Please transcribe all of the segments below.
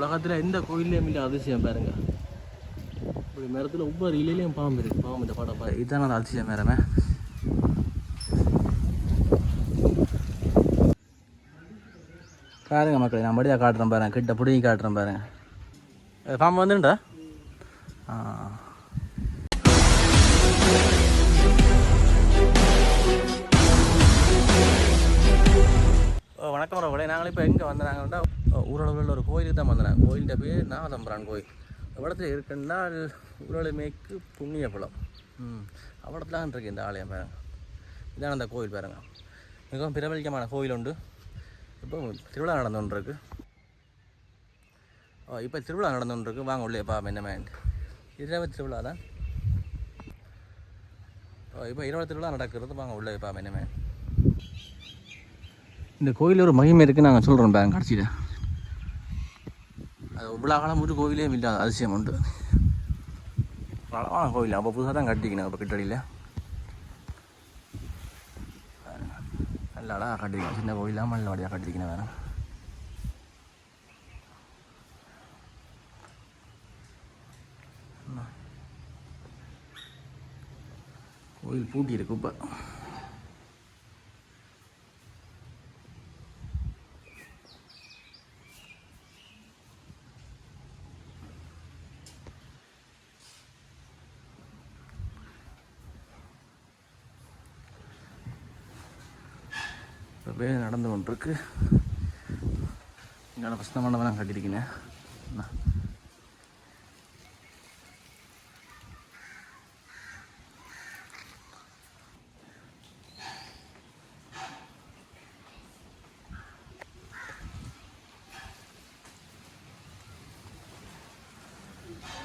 உலகத்தில் எந்த கோயிலையும் இல்லை அதிசயம் பாருங்க. இப்படி மரத்தில் ஒவ்வொரு இலையிலையும் பாம்பு இருக்கு. பாம்பு இந்த படம் பாரு. இதுதான் அந்த அதிசயம் மரமே பாருங்க மக்களே நான் மடியாக காட்டுறேன் பாருங்க. கிட்ட பிடிங்கி காட்டுறேன் பாருங்க. பாம்பு வந்துண்டா ஆ. வணக்கம் உறவுகளே நாங்கள் இப்போ எங்கே வந்தாங்கன்னா ஊரளவில் ஒரு கோயிலுக்கு தான் வந்தேன். கோயில்கிட்ட பேர் நாகதம்பரான் கோயில். எவ்வளோத்துல இருக்குன்னா ஊரளுமைக்கு புண்ணிய குளம். ம். அவ்வளோத்துல தான் இருக்கு இந்த ஆலயம் பாருங்க. இதான் அந்த கோயில் பாருங்க. மிகவும் பிரபலியமான கோயில் உண்டு. இப்போ திருவிழா நடந்து கொண்டு இருக்கு. ஓ இப்போ திருவிழா நடந்து கொண்டு இருக்கு. வாங்க உள்ளே பா என்னமே இரவு திருவிழா தான். ஓ இப்போ இரவு திருவிழா நடக்கிறது. வாங்க உள்ளே பா என்னமே இந்த கோயிலில் ஒரு மகிமை இருக்குன்னு நாங்கள் சொல்கிறோம் பேங்க் கடைசியில். அது இவ்வளோ காலம் ஒரு கோயிலே இல்லாத அதிசயம் உண்டு. அளவான கோயில் அப்போ புதுசாக தான் கட்டிக்கணும் அப்போ கிட்டடியில். நல்ல அழகாக கட்டிக்கணும் சின்ன கோயிலாக மல்ல வழியாக கட்டிக்கணும் வேறு. கோயில் பூட்டி இருக்கு இப்போ. வேலை நடந்து கொண்டிருக்கு. இங்கே ஃபஸ்ட் மண்டபம் கட்டியிருக்கீங்க.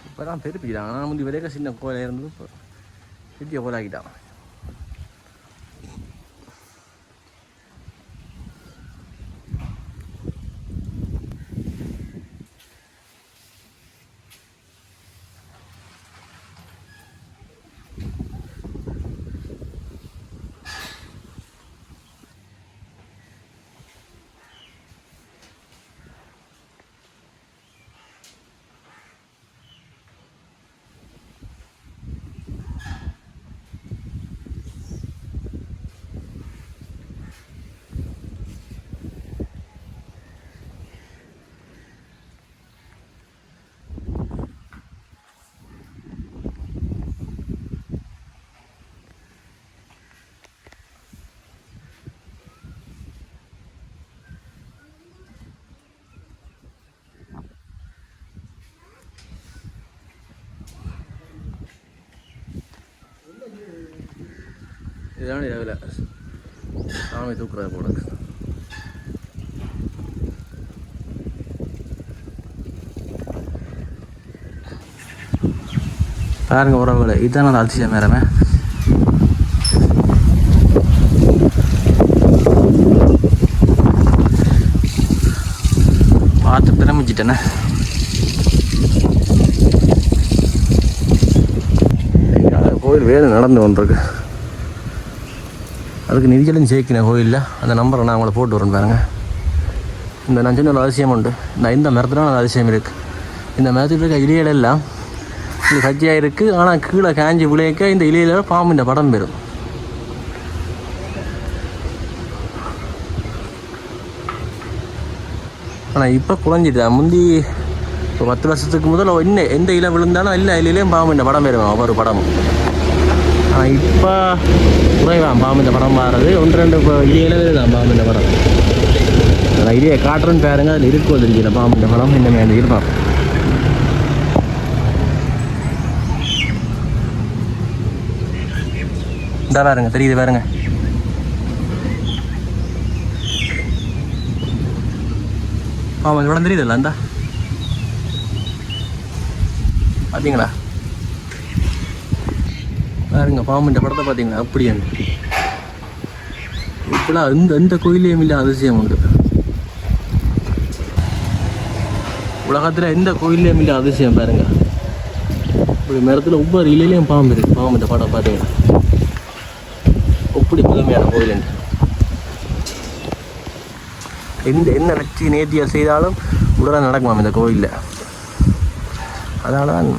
இப்போ தான் பெருப்பிக்கிறாங்க ஆனால் முந்தி வரைக்கும் சின்ன கோயிலாக இருந்தது இப்போ பெரிய கோயிலாக்கிட்டான். இதான் இரவில் சாமி தூக்குறது போல பாருங்க உறவுகளை இதுதான் அந்த அதிசயம் மேரமே பார்த்து பிரமிச்சிட்டேனே கோயில் வேலை நடந்து கொண்டிருக்கு அதுக்கு நிதிகளும் சேர்க்கணும் கோயிலில். அந்த நம்பரை நான் உங்களை போட்டு வரேன் பாருங்கள் இந்த நான் ஒரு அதிசயம் உண்டு. இந்த இந்த மரத்துலாம் ஒரு அதிசயம் இருக்குது இந்த மரத்தில் இருக்க இலையிலெல்லாம் எல்லாம் இது சஜ்ஜியாக இருக்குது ஆனால் கீழே காஞ்சி விளையக்க இந்த இலையில பாம்பு இந்த படம் பெறும். ஆனால் இப்போ குறைஞ்சிட்டு முந்தி இப்போ பத்து வருஷத்துக்கு முதல்ல என்ன எந்த இலை விழுந்தாலும் எல்லா இலையிலையும் பாம்பு இந்த படம் பெறுவேன் ஒவ்வொரு படமும். இப்போ குறைவான் பாம்பு இந்த படம் பாடுறது ஒன்று ரெண்டு இப்போ இலையில தான் பாம்பு இந்த படம். நான் இலையை காட்டுறேன்னு பாருங்க அதில் இருக்கும் தெரியல பாம்பு இந்த படம். இன்னமே அந்த இருப்பான் இந்த பாருங்க தெரியுது பாருங்க. ஆமாம் இந்த படம் தெரியுதுல்ல அந்த பார்த்தீங்களா பாருங்க பாம்புன்ற படத்தை பார்த்தீங்களா? அப்படியே இப்பெல்லாம் எந்த எந்த கோயிலையும் இல்லை அதிசயம் உண்டு. உலகத்தில் எந்த கோயிலையும் இல்லை அதிசயம் பாருங்க. இப்படி மரத்தில் ஒவ்வொரு இலையிலையும் பாம்பு இருக்கு. பாம்பு இந்த படம் பார்த்தீங்களா? எப்படி புதுமையான கோயில் எந்த என்ன லட்சிய நேர்த்தியாக செய்தாலும் உடனே நடக்குமாம் இந்த கோயிலில். அதனால தான்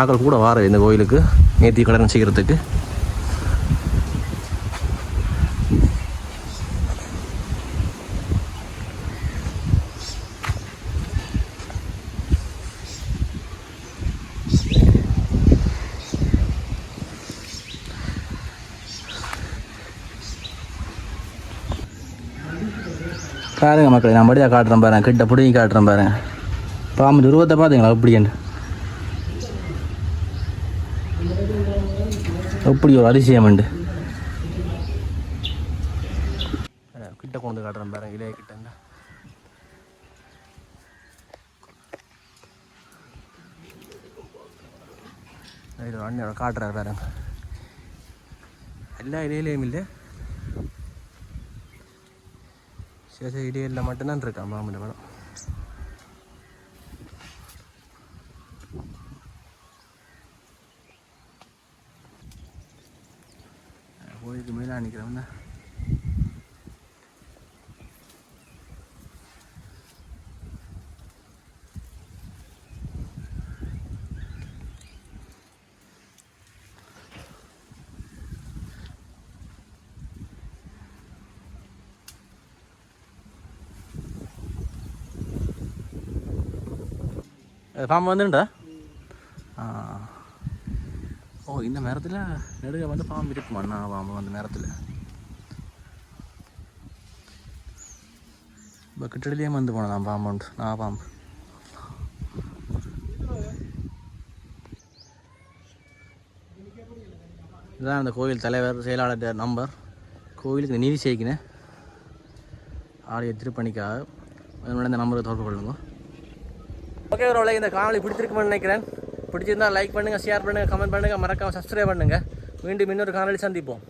ஆக்கள் கூட வார இந்த கோயிலுக்கு. நேர்த்தி கடன் செய்கிறதுக்கு பாருங்க மக்களை நான் படியாக காட்டுறேன் பாருங்க கிட்ட பிடிங்கி காட்டுறேன் பாருங்க. பாம்பு உருவத்தை பார்த்தீங்களா எப்படின்னு எப்படி ஒரு அதிசயம் உண்டு? கிட்ட கொண்டு காட்டுறேன் பாருங்க இளைய கிட்ட இருந்தா. அண்ணன் காட்டுறாரு பாருங்க. எல்லா இலையிலையும் இல்லை. சில சில இடையில மட்டும்தான் இருக்கான் பாம்புல படம் கோயிலுக்கு மேலே நிற்கிறவன் பாம்பு வந்துண்டா ஆ ஓ இந்த மரத்தில் நெடுக வந்து பாம்பு இருக்குமா? அண்ணா பாம்பு அந்த மரத்தில் இப்போ கிட்டடிலேயே வந்து போனதான் பாம்பு உண்டு நான் பாம்பு. இதுதான் அந்த கோவில் தலைவர் செயலாளர் நம்பர். கோவிலுக்கு நிதி செய்கினேன் ஆலய திருப்பணிக்காக. அதனால இந்த நம்பரை தொடர்பு கொள்ளுங்க. ஓகே ஒரு இந்த காணொலி பிடிச்சிருக்குமான்னு நினைக்கிறேன். பிடிச்சிருந்தா லைக் பண்ணுங்கள் ஷேர் பண்ணுங்கள் கமெண்ட் பண்ணுங்கள் மறக்காமல் சப்ஸ்கிரைப் பண்ணுங்கள் மீண்டும் இன்னொரு காணொலி சந்திப்போம்.